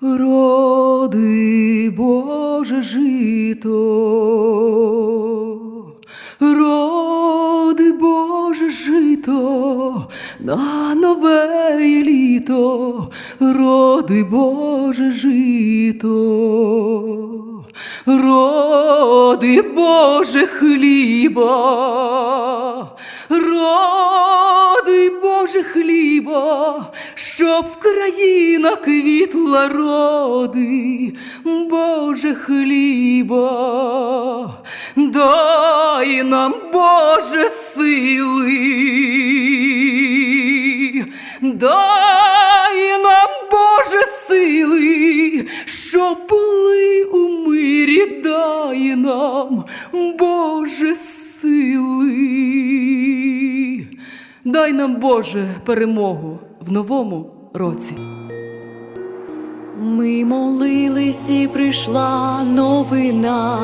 Роди Боже жито, роди Боже жито, на нове літо, роди Боже жито, роди Боже хліба, роди Боже хліба, щоб в країнах квітла роди, Боже хліба, дай нам Боже сили, дай нам Боже сили, щоб були у мирі, дай нам Боже сили. Дай нам Боже перемогу в новому році. Ми молились і прийшла новина.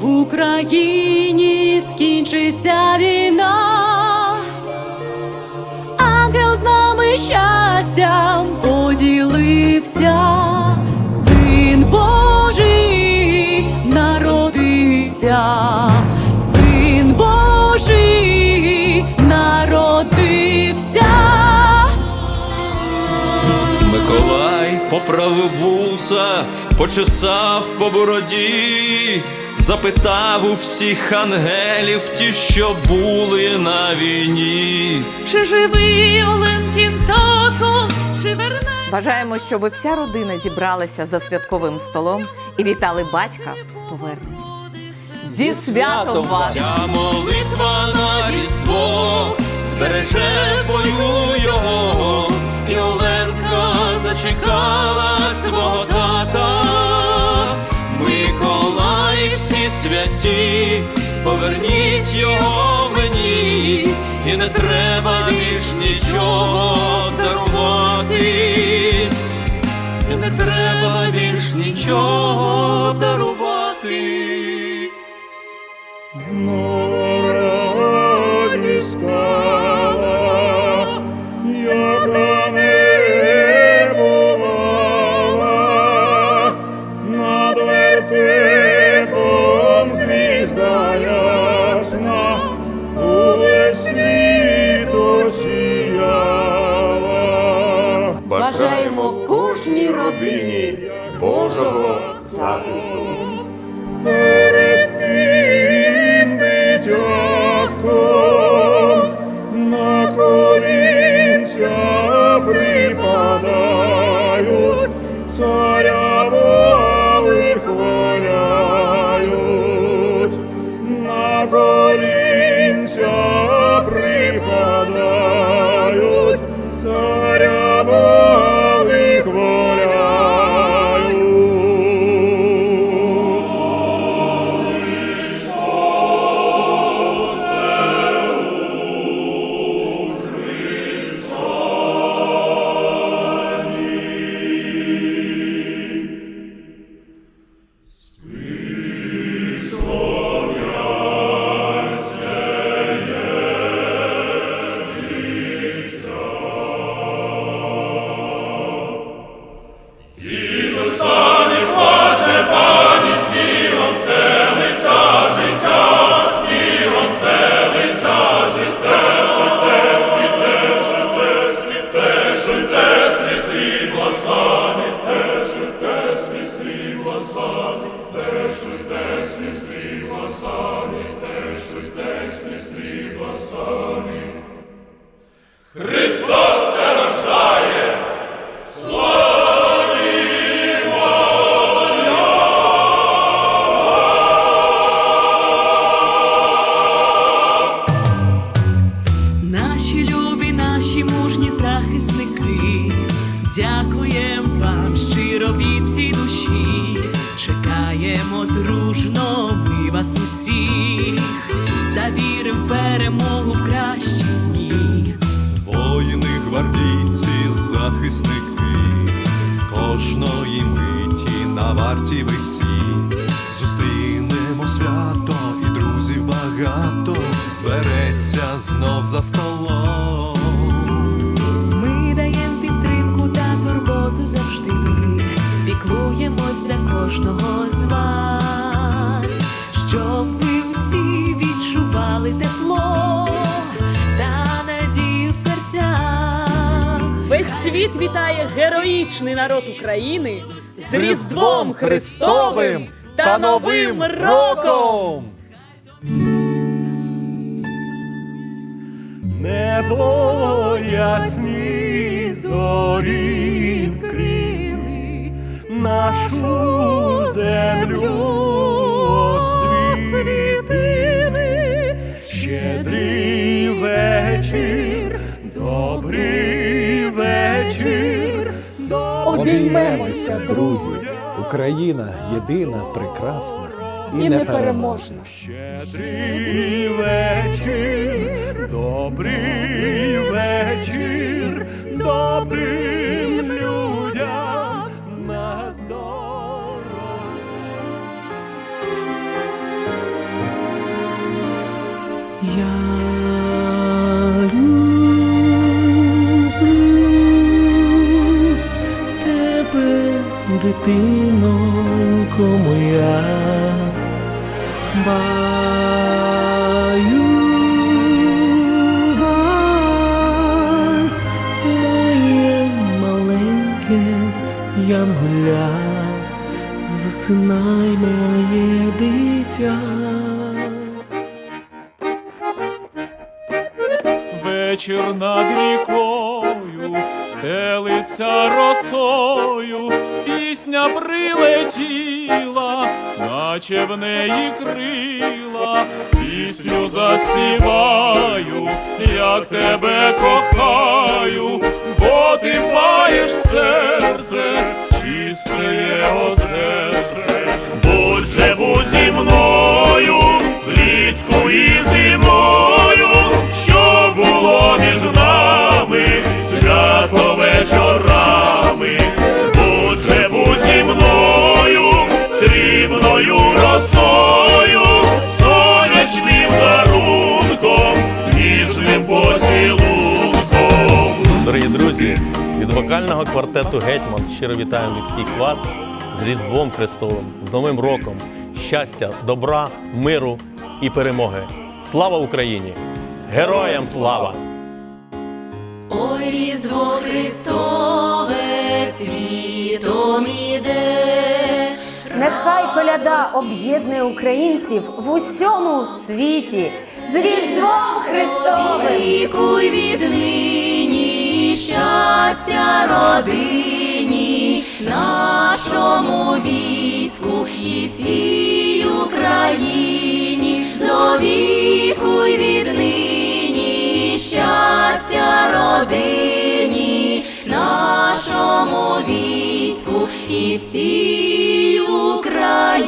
В Україні скінчиться війна. Ангел з нами щастям поділився. Син Божий народився. Поправив вуса, почесав по бороді, запитав у всіх ангелів ті, що були на війні. Чи живий Оленкін тато, чи верне? Бажаємо, щоб вся родина зібралася за святковим столом і вітали батька з поверненням. Зі святом вас! Ця молитва на різдво збереже бою Зачекала свого тата. Миколай всі святі, поверніть його мені, і не треба більш нічого дарувати, і не треба більш нічого дарувати. Бажаємо родині Божого захисту. Чекаємо дружно ми вас усіх та віримо в перемогу в кращі дні. Воїни, гвардійці, захисники, кожної миті на варті ви всі. Зустрінемо свято і друзів багато, збереться знов за столом. всі відчували тепло та надію в серцях. Весь світ вітає героїчний народ України з Різдвом Христовим та Новим Роком. Небо ясні зорі вкрили нашу землю. Обіймемося, друзі! Україна єдина, прекрасна і непереможна. Щедрий вечір, добрий вечір, добрим дитинонько моя, баю, бай, моє маленьке янголя, засинай моє дитя. Вечір над рікою стелиться росою, пісня прилетіла, наче в неї крила, пісню заспіваю, як тебе кохаю, бо ти маєш серце, чисте його серце, будь же будь зі мною, влітку і зимою, від вокального квартету Гетьман щиро вітаємо всіх вас з Різдвом Христовим, з Новим роком, щастя, добра, миру і перемоги. Слава Україні! Героям слава! Ой, Різдво Христове світом іде. Нехай коляда об'єднує українців в усьому світі з Різдвом Христовим! Лікуй віднині щастя родині, нашому війську і всій Україні, довікуй віднині щастя родині, нашому війську і всій Україні.